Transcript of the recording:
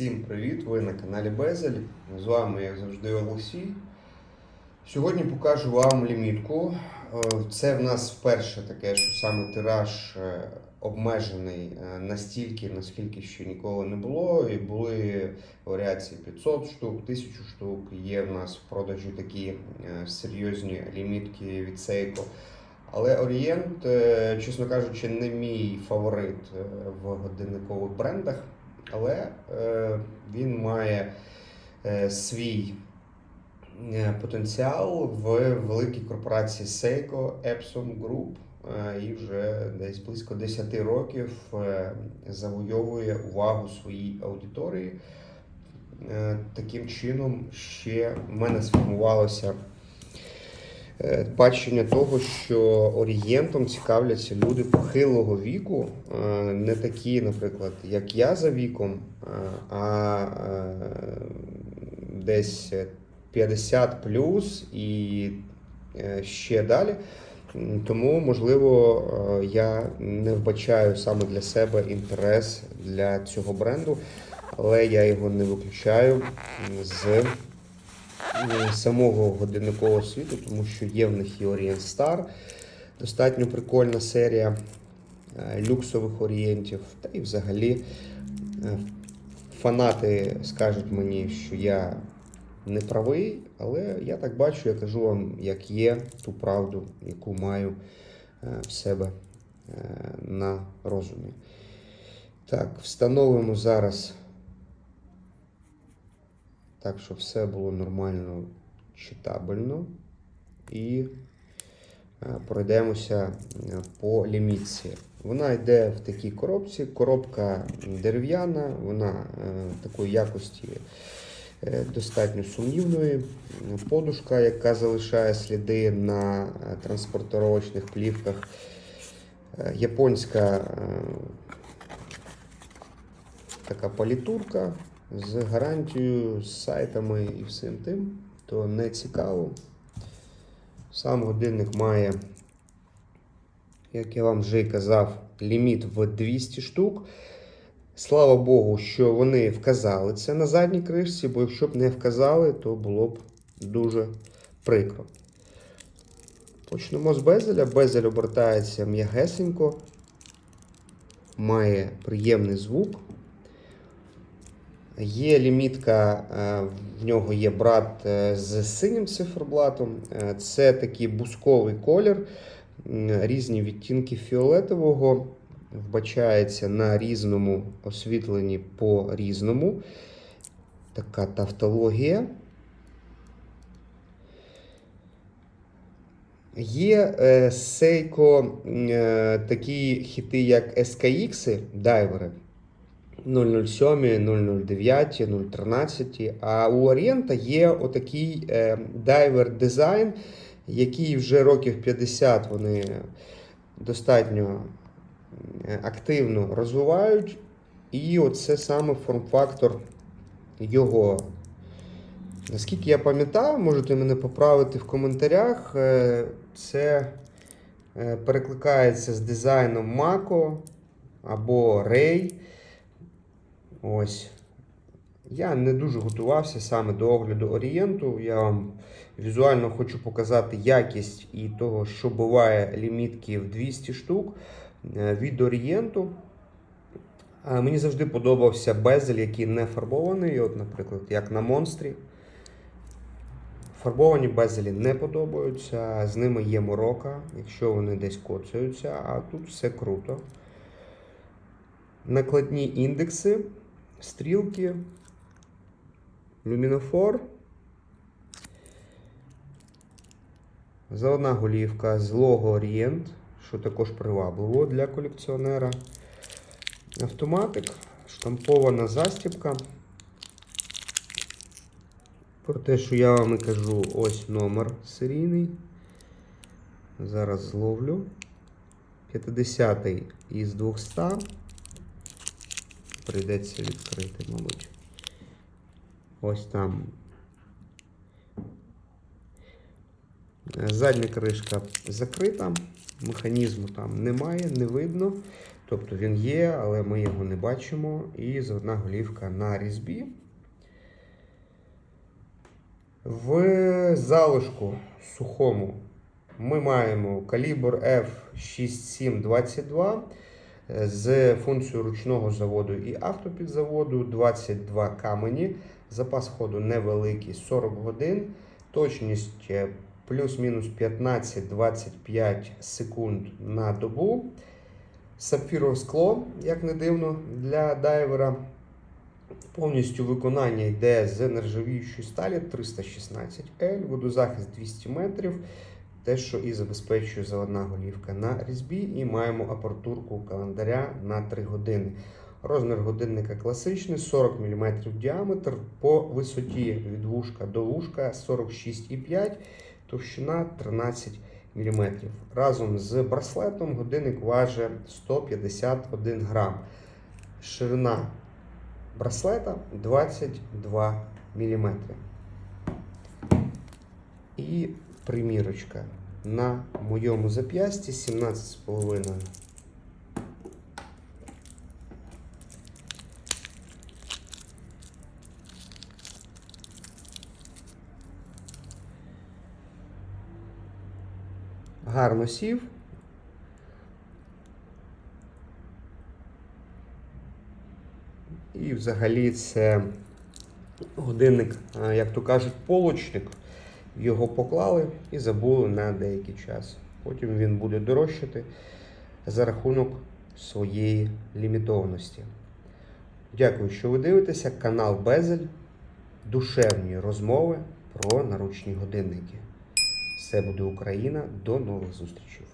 Всім привіт! Ви на каналі Безель. З вами, як завжди, Олексій. Сьогодні покажу вам лімітку. Е, Це в нас вперше таке, що саме тираж е, обмежений е, настільки, наскільки ще ніколи не було. І були варіації 500 штук, 1000 штук. Є в нас в продажі такі серйозні лімітки від Seiko. Але Орієнт, чесно кажучи, не мій фаворит в годинникових брендах, але е, він має е, свій е, потенціал в великій корпорації Seiko Epson Group і вже десь близько 10 років завойовує увагу своїй аудиторії. Таким чином, ще в мене сформувалося бачення того, що орієнтом цікавляться люди похилого віку, е, не такі, наприклад, як я за віком, е, а е, десь 50 плюс і е, ще далі. Тому, можливо, е, я не вбачаю саме для себе інтерес для цього бренду, але я його не виключаю з е, самого годинникового світу, тому що є в них і Orient Star, достатньо прикольна серія е, люксових орієнтів. Та і взагалі е, фанати скажуть мені, що я не правий, але я так бачу, я кажу вам, як є ту правду, яку маю е, в себе на розумі. Так, встановимо зараз так, щоб все було нормально читабельно. І е, пройдемося е, по лімітці. Вона йде в такій коробці. Коробка дерев'яна, вона е, такої якості достатньо сумнівної. Подушка, яка залишає сліди на транспортировочних плівках. Японська така палітурка з гарантією, з сайтами і всім тим, то не цікаво. Сам годинник має, як я вам вже й казав, ліміт в 200 штук. Слава Богу, що вони вказали це на задній кришці, бо якщо б не вказали, то було б дуже прикро. Почнемо з безеля. Безель обертається м'ягесенько, має приємний звук. Є лімітка, е, в нього є брат е, з синім циферблатом. Е, Це такий бусковий колір, різні відтінки фіолетового. Вбачається на різному освітленні по різному. Така тавтологія. Є Seiko такі хіти, як SKX, дайвери. 007, 009, 013. А у Орієнта є отакий е, дайвер дизайн, який вже років 50 вони достатньо активно розвивають. І оце саме форм-фактор його. Наскільки я пам'ятаю, можете мене поправити в коментарях. е, Це е, перекликається з дизайном Mako або Ray. Ось. Я не дуже готувався саме до огляду Орієнту. Я вам візуально хочу показати якість і того, що буває лімітки в 200 штук е, від Орієнту. Мені завжди подобався безель, який не фарбований. От, наприклад, як на монстрі. Фарбовані безелі не подобаються, з ними є морока, якщо вони десь коцаються, а тут все круто. Накладні індекси, стрілки, люмінофор. Заводна голівка з лого Orient, що також привабливо для колекціонера. Автоматик, штампована застібка. Про те, що я вам і кажу, ось номер серійний. Зараз зловлю. 50 із 200. Прийдеться відкрити, мабуть. Ось там. Задня кришка закрита, механізму там немає, не видно. Тобто він є, але ми його не бачимо. І заводна голівка на різьбі. В залишку сухому ми маємо калібр F6722 е, з функцією ручного заводу і автопідзаводу 22 камені. Запас ходу невеликий 40 годин. Точність е, плюс-мінус 15-25 секунд на добу. Сапфірове скло, як не дивно, для дайвера. Повністю виконання йде з нержавіючої сталі 316L, водозахист 200 метрів, те, що і забезпечує заводна голівка на різьбі, і маємо апартурку календаря на 3 години. Розмір годинника класичний 40 мм діаметр, по висоті від вушка до вушка 46,5 товщина 13 мм. Разом з браслетом годинник важить 151 грам. Ширина браслета 22 мм. І примірочка на моєму зап'ясті 17,5. Гарно сів. І взагалі це годинник, як то кажуть, полочник. Його поклали і забули на деякий час. Потім він буде дорожчати за рахунок своєї лімітованості. Дякую, що ви дивитеся. Канал Безель. Душевні розмови про наручні годинники. Все буде Україна. До нових зустрічей.